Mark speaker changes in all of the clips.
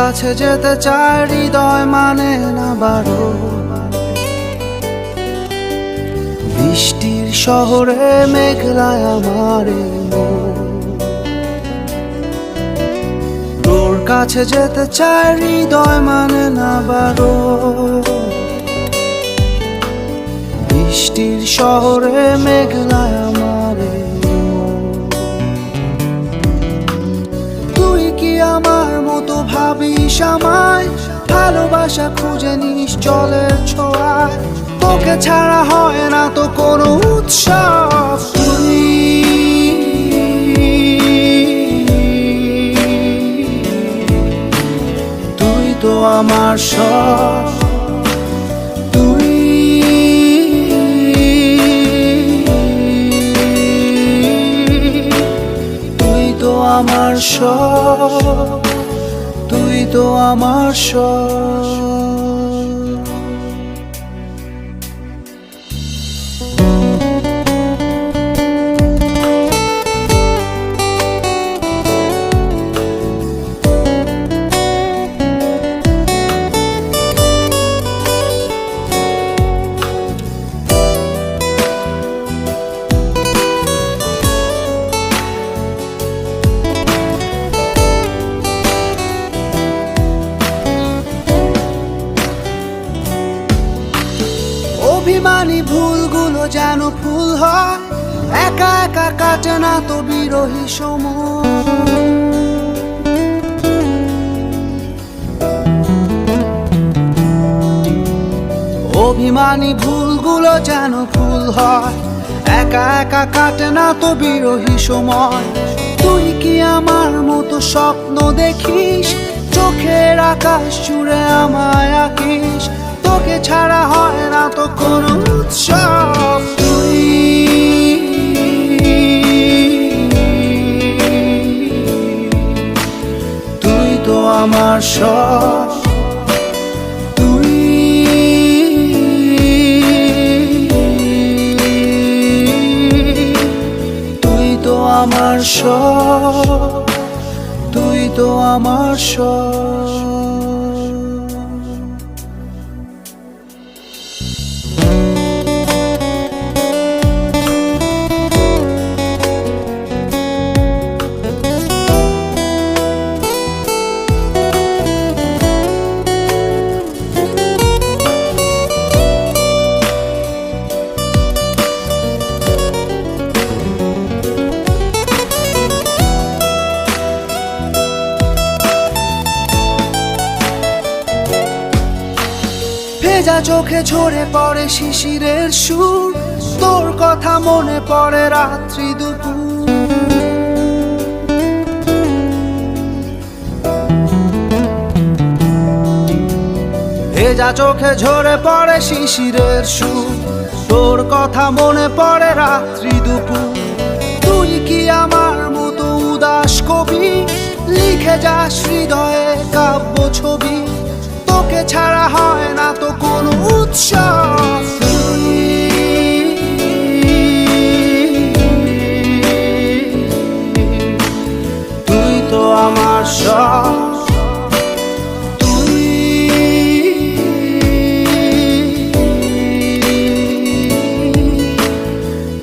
Speaker 1: কাছে যেতে চায় হৃদয় মানে না বারো। বৃষ্টির শহরে মেঘলায় আমার তোর কাছে যেতে চায় হৃদয় মানে না বারো। বৃষ্টির শহরে মেঘলায় মতো ভাবিস আমায়, ভালোবাসা খুঁজে নিস জলের ছোঁয়ায়। তোকে ছাড়া হয় না তো কোনো উৎসব। তুই তুই তো আমার সব। তুই তুই তো আমার সব। তো আমার সব। অভিমানী ভুলগুলো যেন ফুল হয়। একা একা কাটে না তো বিরোহী সময়। অভিমানী ভুলগুলো যেন ফুল হয়। একা একা কাটে না তো বিরোহী সময়। তুই কি আমার মতো স্বপ্ন দেখিস? চোখের আকাশ জুড়ে আমায় আঁকিস। তোকে ছাড়া হয় না তো কোনো উৎসব। তুই তুই তো আমার সব। তুই তুই তো আমার সব। তুই তো আমার সব। ভেজা চোখে ঝরে পড়ে শিশিরের সুর, তোর কথা মনে পড়ে রাত্রি দুপুর। ভেজা চোখে ঝরে পড়ে শিশিরের সুর, তোর কথা মনে পড়ে রাত্রি দুপুর। তুই কি আমার মতো উদাস কবি? লিখে যাস হৃদয়ে কাব্য ছবি। তোকে ছাড়া হয় না তো কোনো উৎসব। তুই তো আমার সব। তুই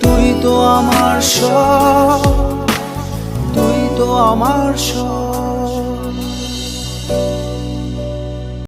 Speaker 1: তুই তো আমার সব। তুই তো আমার সব।